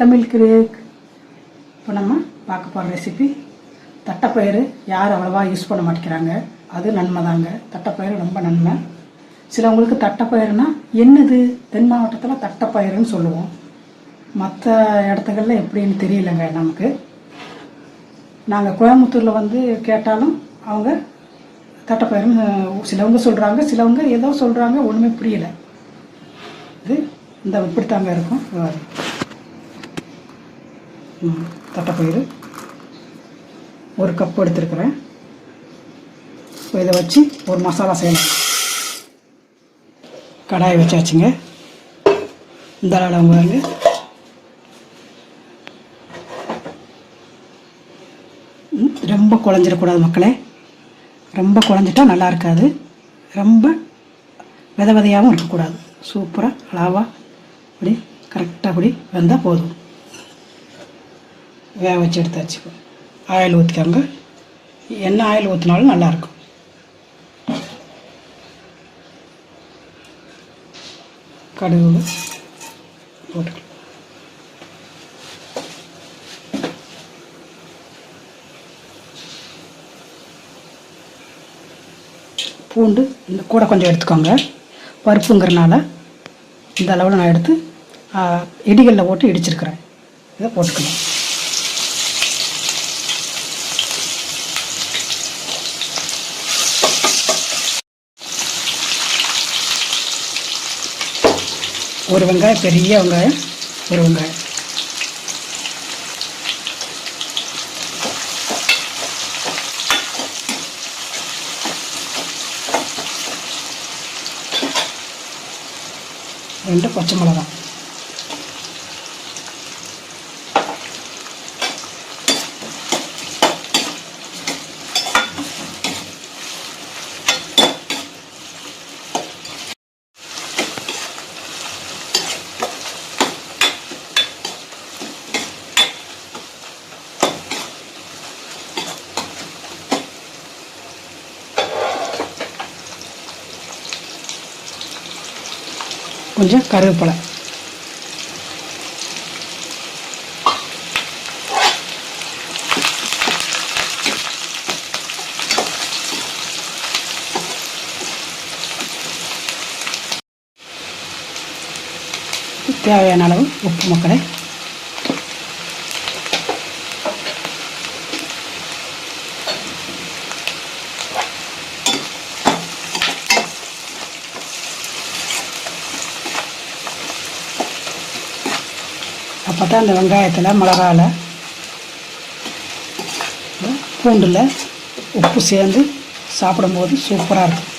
Tamil Craig. இப்போ நம்ம பார்க்க போகிற ரெசிபி தட்டைப்பயிறு யார் அவ்வளோவா யூஸ் பண்ண மாட்டேங்கிறாங்க? அது நன்மை தாங்க. தட்டைப்பயிறு ரொம்ப நன்மை. சிலவங்களுக்கு தட்டைப்பயிறுனா என்னது? தென் மாவட்டத்தில் தட்டைப்பயிறுன்னு சொல்லுவோம். மற்ற இடத்துகளில் எப்படின்னு தெரியலங்க நமக்கு. நாங்கள் கோயம்புத்தூரில் வந்து கேட்டாலும் அவங்க தட்டைப்பயிறுன்னு சிலவங்க சொல்கிறாங்க சிலவங்க ஏதோ சொல்கிறாங்க ஒன்றுமே புரியல. இது இந்த இப்படித்தாங்க இருக்கும் தட்டைப்பயிறு ஒரு கப் எடுத்துருக்குறேன். இப்போ இதை வச்சு ஒரு மசாலா செய்யணும் கடாயை வச்சாச்சுங்க. இந்த அளவு பாருங்க ரொம்ப குழஞ்சிடக்கூடாது மக்களே. ரொம்ப குழஞ்சிட்டா நல்லா இருக்காது. ரொம்ப வித விதையாகவும் இருக்கக்கூடாது. சூப்பராக அளவாக அப்படி கரெக்டாக அப்படி வெந்தால் போதும். வேக வச்சு எடுத்தாச்சு ஆயில் ஊற்றிக்கோங்க என்ன ஆயில் ஊற்றினாலும் நல்லாயிருக்கும் கடுகு போட்டுக்கலாம் பூண்டு இந்த கூட கொஞ்சம் எடுத்துக்கோங்க. பருப்புங்கிறனால இந்த அளவில் நான் எடுத்து இடிகளில் போட்டு இடிச்சிருக்கிறேன். இதை போட்டுக்கணும். ஒரு வெங்காயம் பெரிய வெங்காயம் ஒரு வெங்காயம். ரெண்டு பச்சை மிளகாய். கொஞ்சம் கருவேப்பிலை. தேவையான அளவு உப்பு மக்களை அப்போ தான் அந்த வெங்காயத்தில் மிளகாவில் பூண்டில் உப்பு சேர்ந்து சாப்பிடும்போது சூப்பராக இருக்கும்.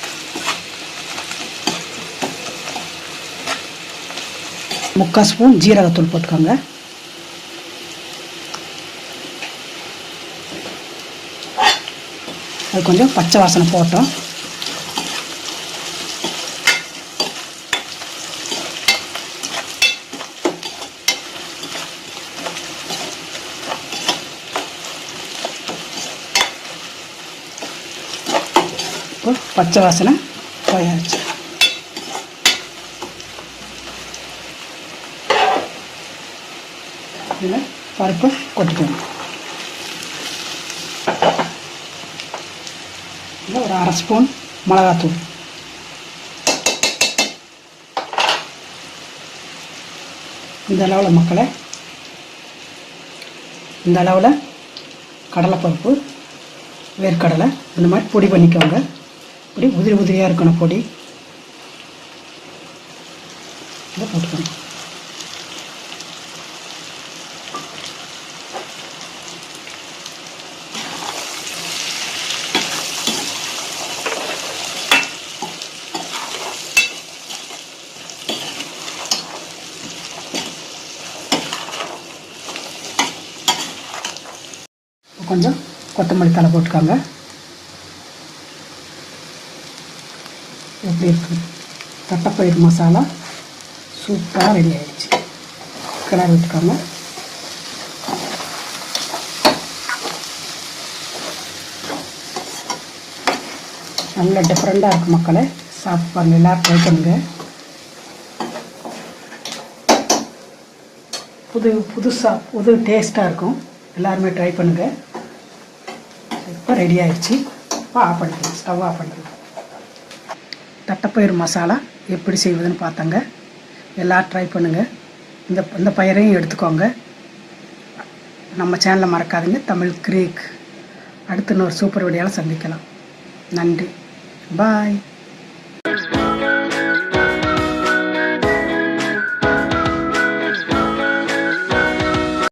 முக்கால் ஸ்பூன் ஜீரகத்தூள் போட்டுக்கோங்க. அது கொஞ்சம் பச்சை வாசனை போட்டோம். இப்போ பச்சை வாசனை போயாச்சு. இதில் பருப்பு கொட்டிக்கணும். இதில் ஒரு அரை ஸ்பூன் மிளகாத்தூள். இந்த அளவில் மக்களை இந்த அளவில் கடலைப்பருப்பு வேர்க்கடலை இந்த மாதிரி பொடி பண்ணிக்கோங்க. இப்படி உதிரி உதிரியாக இருக்கணும் பொடி. இதை போட்டுக்கணும். கொஞ்சம் கொத்தமல்லி தலை போட்டுக்கோங்க. எப்படி இருக்குது தட்டைப்பயிர் மசாலா சூப்பராக ரெடி ஆகிடுச்சு கிளறி விட்டுக்கோங்க நல்ல டிஃப்ரெண்ட்டாக இருக்குது மக்களை. சாப்பிட்டு பாருங்க எல்லாரும் ட்ரை பண்ணுங்க. புது புதுசாக புது டேஸ்ட்டாக இருக்கும். எல்லாருமே ட்ரை பண்ணுங்கள் இப்போ ரெடி ஆகிடுச்சு இப்போ ஆஃப் பண்ணிக்கலாம். ஸ்டவ் ஆஃப் பண்ணிக்கலாம். தட்டைப்பயிர் மசாலா எப்படி செய்வதுன்னு பார்த்தாங்க. எல்லோரும் ட்ரை பண்ணுங்கள் இந்த இந்த பயிரையும் எடுத்துக்கோங்க. நம்ம சேனலை மறக்காதுங்க. தமிழ் க்ரீக். அடுத்து இன்னொரு சூப்பர் வீடியோவில் சந்திக்கலாம். நன்றி. பாய்